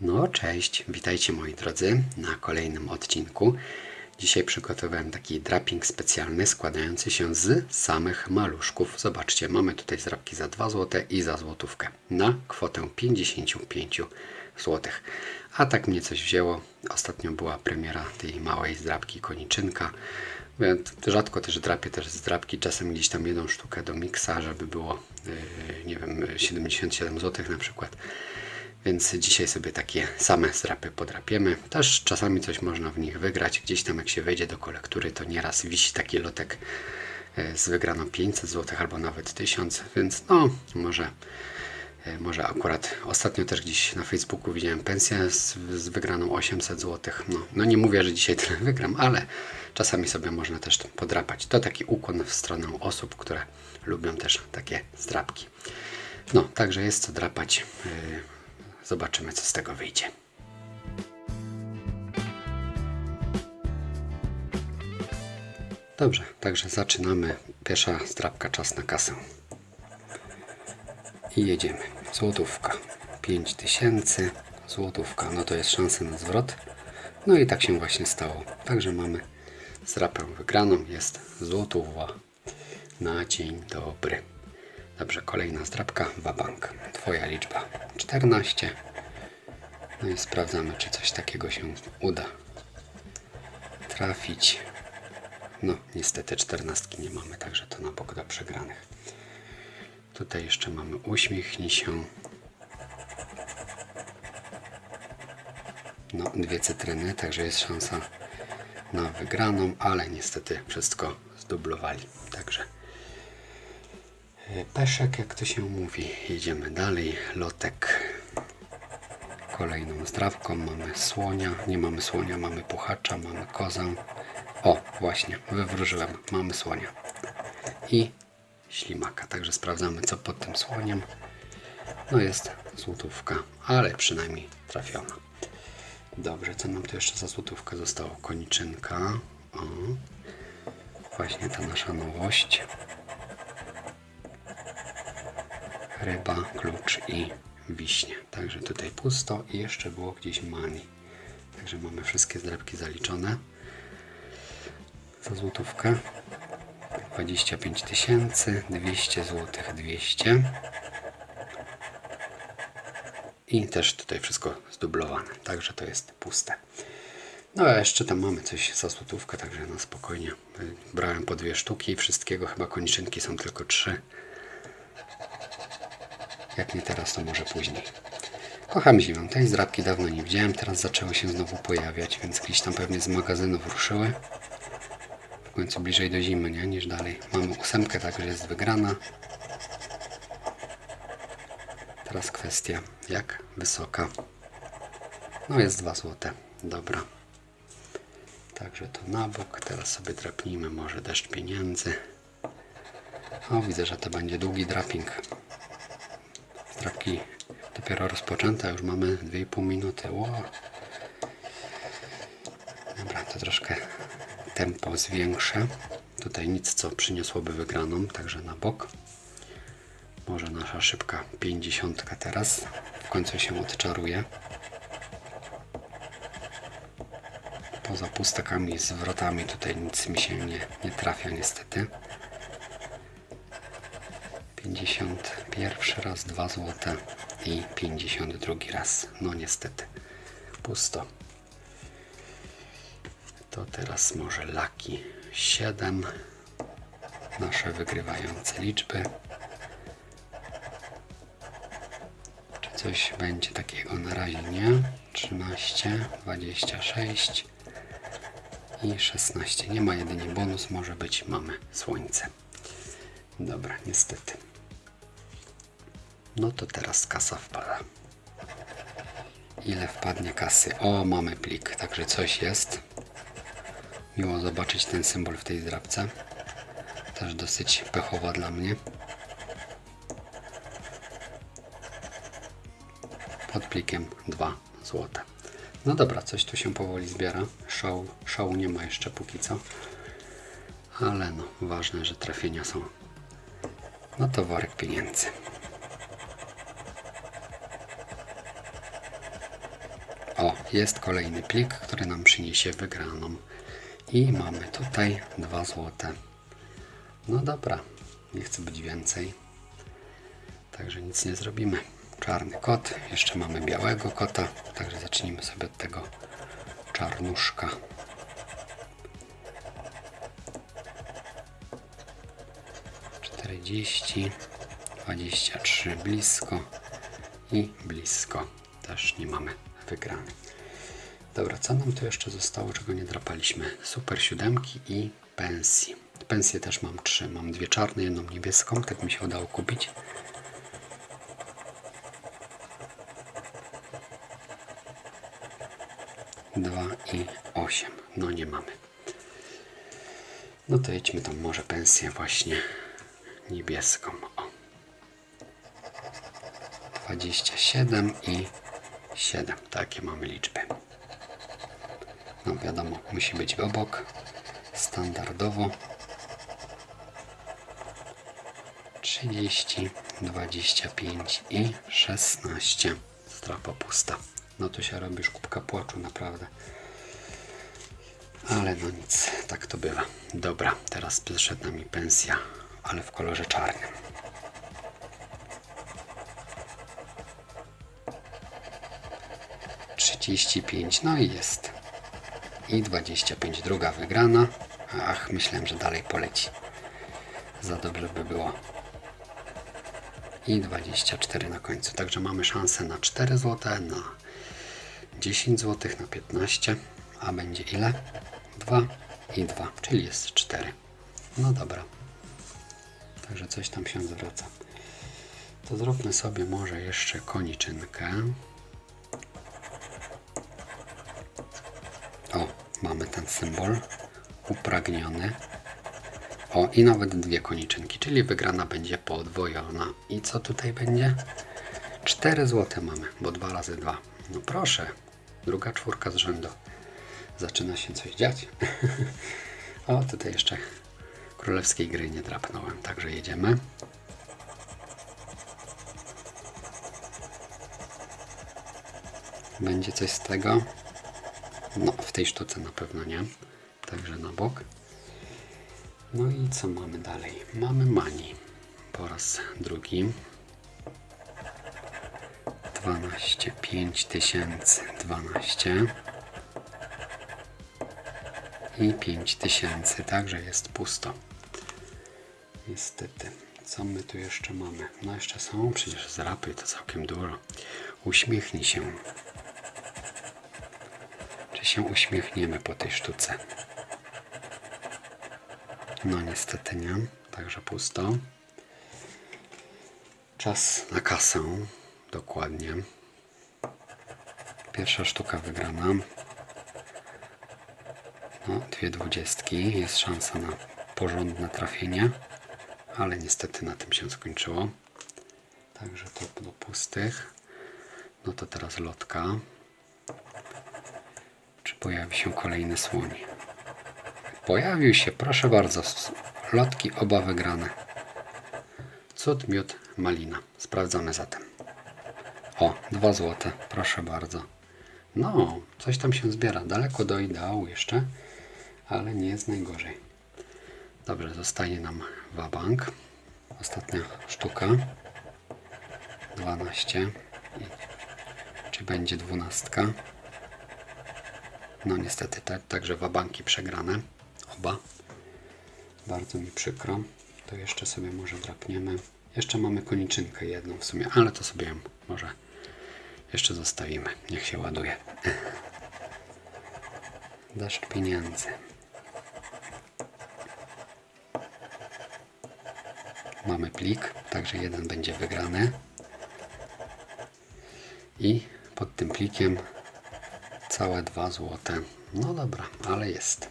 No, cześć, witajcie moi drodzy na kolejnym odcinku. Dzisiaj przygotowałem taki draping specjalny składający się z samych maluszków. Zobaczcie, mamy tutaj zdrapki za 2 zł i za złotówkę na kwotę 55 zł. A tak mnie coś wzięło. Ostatnio była premiera tej małej zdrapki koniczynka. Więc rzadko też drapię też z drapki, czasem gdzieś tam jedną sztukę do miksa, żeby było, yy, nie wiem, 77 zł na przykład. Więc dzisiaj sobie takie same zrapy podrapiemy. Też czasami coś można w nich wygrać. Gdzieś tam jak się wejdzie do kolektury, to nieraz wisi taki lotek e, z wygraną 500 zł albo nawet 1000, więc no może, e, może akurat ostatnio też gdzieś na Facebooku widziałem pensję z, z wygraną 800 zł. No, no nie mówię, że dzisiaj tyle wygram, ale czasami sobie można też podrapać. To taki ukłon w stronę osób, które lubią też takie zdrapki. No, także jest co drapać. Zobaczymy, co z tego wyjdzie. Dobrze, także zaczynamy. Pierwsza zdrapka, czas na kasę. I jedziemy. Złotówka. 5000. Złotówka. No to jest szansa na zwrot. No i tak się właśnie stało. Także mamy zdrapę wygraną. Jest złotówa na dzień dobry. Dobrze, kolejna zdrabka, wabank. Twoja liczba 14. No i sprawdzamy, czy coś takiego się uda trafić. No, niestety 14 nie mamy, także to na bok do przegranych. Tutaj jeszcze mamy uśmiechnij się. No, dwie cytryny, także jest szansa na wygraną, ale niestety wszystko zdublowali. Peszek, jak to się mówi. Jedziemy dalej. Lotek. Kolejną zdrawką mamy słonia. Nie mamy słonia, mamy puchacza, mamy kozę. O, właśnie, wywróżyłem. Mamy słonia. I ślimaka. Także sprawdzamy, co pod tym słoniem. No jest złotówka, ale przynajmniej trafiona. Dobrze, co nam tu jeszcze za złotówkę zostało? Koniczynka. O, właśnie ta nasza nowość. Ryba, klucz i wiśnie. Także tutaj pusto i jeszcze było gdzieś mani. Także mamy wszystkie zdrabki zaliczone. Za złotówkę 25 tysięcy, 200 zł, 200 i też tutaj wszystko zdublowane, także to jest puste. No a jeszcze tam mamy coś za złotówkę, także na spokojnie. Brałem po dwie sztuki, wszystkiego chyba koniczynki są tylko trzy. Jak nie teraz, to może później. Kocham zimę. Tej zdrabki dawno nie widziałem. Teraz zaczęły się znowu pojawiać, więc gdzieś tam pewnie z magazynów ruszyły. W końcu bliżej do zimy, nie? Niż dalej. Mamy ósemkę, także jest wygrana. Teraz kwestia, jak wysoka. No jest 2 złote. Dobra. Także to na bok. Teraz sobie drapnijmy może deszcz pieniędzy. O, widzę, że to będzie długi draping. Drapki dopiero rozpoczęte, już mamy 2,5 minuty. Wow. Dobra, to troszkę tempo zwiększę. Tutaj nic, co przyniosłoby wygraną, także na bok. Może nasza szybka 50 teraz. W końcu się odczaruje. Poza pustakami i zwrotami tutaj nic mi się nie, nie trafia niestety. 51 raz 2 złote i 52 raz. No niestety pusto. To teraz może laki 7. Nasze wygrywające liczby. Czy coś będzie takiego na razie nie? 13, 26 i 16. Nie ma jedynie bonus, może być mamy słońce. Dobra, niestety. No to teraz kasa wpada. Ile wpadnie kasy? O, mamy plik, także coś jest. Miło zobaczyć ten symbol w tej zdrabce. Też dosyć pechowa dla mnie. Pod plikiem 2 złote. No dobra, coś tu się powoli zbiera. Szału, szału nie ma jeszcze póki co. Ale no, ważne, że trafienia są. No to worek pieniędzy. Jest kolejny plik, który nam przyniesie wygraną. I mamy tutaj 2 złote. No dobra, nie chcę być więcej. Także nic nie zrobimy. Czarny kot, jeszcze mamy białego kota, także zacznijmy sobie od tego czarnuszka. Czterdzieści, dwadzieścia trzy blisko i blisko. Też nie mamy wygrany. Dobra, co nam tu jeszcze zostało, czego nie drapaliśmy? Super siódemki i pensji. Pensje też mam trzy. Mam dwie czarne, jedną niebieską. Tak mi się udało kupić. Dwa i osiem. No nie mamy. No to jedźmy tam może pensję właśnie niebieską. O. 27 i 7. Takie mamy liczby. No wiadomo, musi być obok. Standardowo. 30, 25 i 16. Strapa pusta. No tu się robi już kubka płaczu, naprawdę. Ale no nic, tak to bywa. Dobra, teraz przyszedł mi pensja, ale w kolorze czarnym. Trzydzieści pięć, no i jest. I 25, druga wygrana. Ach, myślałem, że dalej poleci. Za dobrze by było. I 24 na końcu. Także mamy szansę na 4 zł, na 10 zł, na 15. A będzie ile? 2 i 2, czyli jest 4. No dobra. Także coś tam się zwraca. To zróbmy sobie może jeszcze koniczynkę. O, mamy symbol upragniony. O, i nawet dwie koniczynki, czyli wygrana będzie podwojona. I co tutaj będzie? 4 złote mamy, bo 2 razy 2. No proszę, druga czwórka z rzędu. Zaczyna się coś dziać. o, tutaj jeszcze królewskiej gry nie drapnąłem, także jedziemy. Będzie coś z tego? No, w tej sztuce na pewno nie. Także na bok. No i co mamy dalej? Mamy mani. Po raz drugi. 12, 5000, 12 i 5000, także jest pusto. Niestety. Co my tu jeszcze mamy? No jeszcze są przecież zrapy, to całkiem dużo. Uśmiechnij się. Się uśmiechniemy po tej sztuce? No niestety nie, także pusto. Czas na kasę, dokładnie. Pierwsza sztuka wygrana. No, dwie dwudziestki, jest szansa na porządne trafienie, ale niestety na tym się skończyło. Także to do pustych. No to teraz lotka. Pojawi się kolejny słoń? Pojawił się, proszę bardzo. Lotki oba wygrane. Cud, miód, malina. Sprawdzamy zatem. O, dwa złote, proszę bardzo. No, coś tam się zbiera. Daleko do ideału jeszcze, ale nie jest najgorzej. Dobrze, zostaje nam wabank. Ostatnia sztuka. 12. I Czy będzie dwunastka? No niestety tak, także wabanki przegrane. Oba. Bardzo mi przykro. To jeszcze sobie może drapniemy. Jeszcze mamy koniczynkę jedną w sumie, ale to sobie może jeszcze zostawimy. Niech się ładuje. Deszcz pieniędzy. Mamy plik, także jeden będzie wygrany. I pod tym plikiem całe dwa złote. No dobra, ale jest.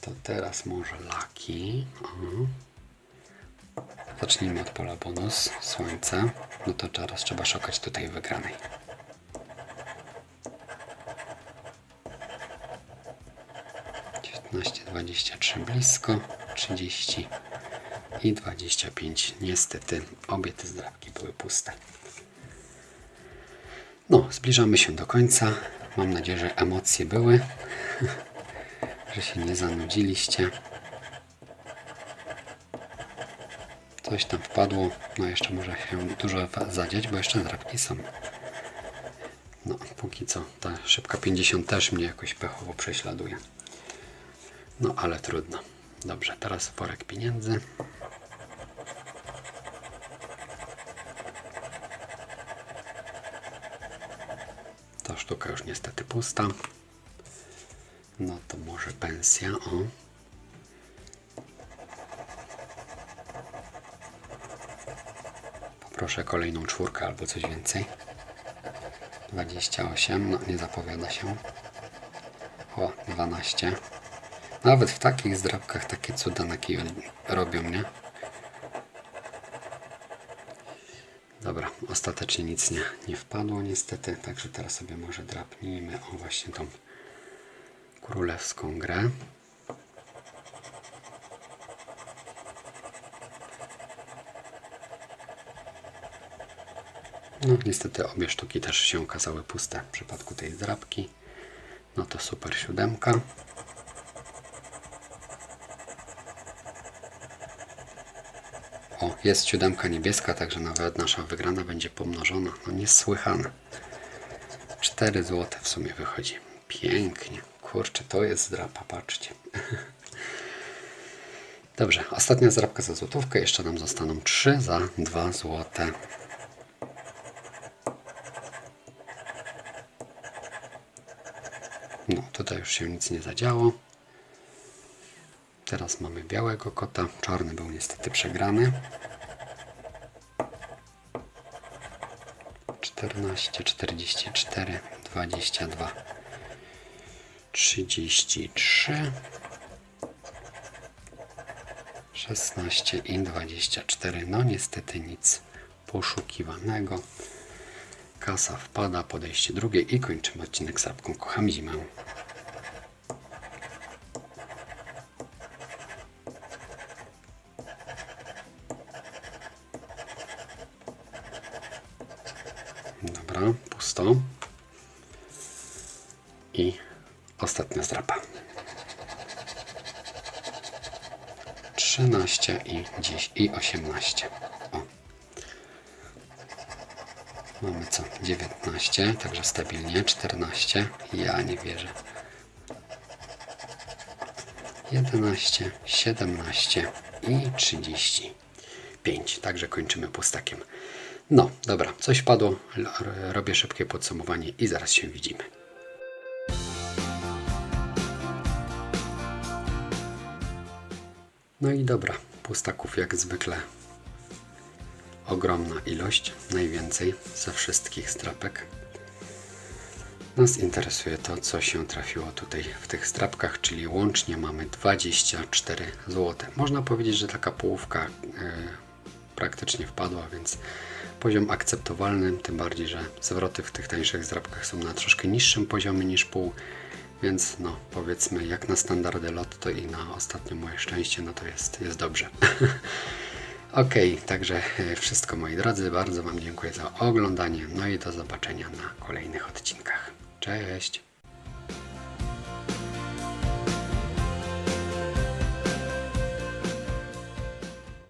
To teraz może laki. O. Zacznijmy od pola bonus. Słońce. No to teraz trzeba szukać tutaj wygranej. Dwadzieścia trzy blisko, trzydzieści i dwadzieścia pięć. Niestety obie te zdrabki były puste. No, zbliżamy się do końca. Mam nadzieję, że emocje były, że się nie zanudziliście. Coś tam wpadło, no jeszcze może się dużo zadziać, bo jeszcze zdrabki są. No, póki co ta szybka 50 też mnie jakoś pechowo prześladuje. No, ale trudno. Dobrze, teraz worek pieniędzy. Ta sztuka już niestety pusta. No to może pensja, o. Poproszę kolejną czwórkę albo coś więcej. 28, no nie zapowiada się. O, 12. Nawet w takich zdrabkach takie cuda na kiju robią, nie? Dobra, ostatecznie nic nie, nie wpadło niestety, także teraz sobie może drapnijmy o właśnie tą królewską grę. No niestety obie sztuki też się okazały puste w przypadku tej zdrabki. No to super siódemka. O, jest siódemka niebieska, także nawet nasza wygrana będzie pomnożona. No niesłychane. 4 złote w sumie wychodzi. Pięknie. Kurczę, to jest zdrapa, patrzcie. Dobrze, ostatnia zdrabka za złotówkę. Jeszcze nam zostaną 3 za 2 złote. No, tutaj już się nic nie zadziało. Teraz mamy białego kota. Czarny był niestety przegrany. 14, 44, 22, 33, 16 i 24. No niestety nic poszukiwanego. Kasa wpada, podejście drugie i kończymy odcinek z apką Kocham Zimę. I ostatnia zdrapa. 13 i 10 i 18. O. Mamy co? 19, także stabilnie. 14. Ja nie wierzę. 11, 17 i 35. Także kończymy pustakiem. No, dobra, coś padło. Robię szybkie podsumowanie i zaraz się widzimy. No i dobra, pustaków jak zwykle ogromna ilość, najwięcej ze wszystkich strapek. Nas interesuje to, co się trafiło tutaj w tych strapkach, czyli łącznie mamy 24 zł. Można powiedzieć, że taka połówka e, praktycznie wpadła, więc poziom akceptowalny, tym bardziej, że zwroty w tych tańszych zdrabkach są na troszkę niższym poziomie niż pół, więc no powiedzmy jak na standardy lotto i na ostatnie moje szczęście, no to jest, jest dobrze. Ok, także e, wszystko moi drodzy, bardzo Wam dziękuję za oglądanie, no i do zobaczenia na kolejnych odcinkach. Cześć!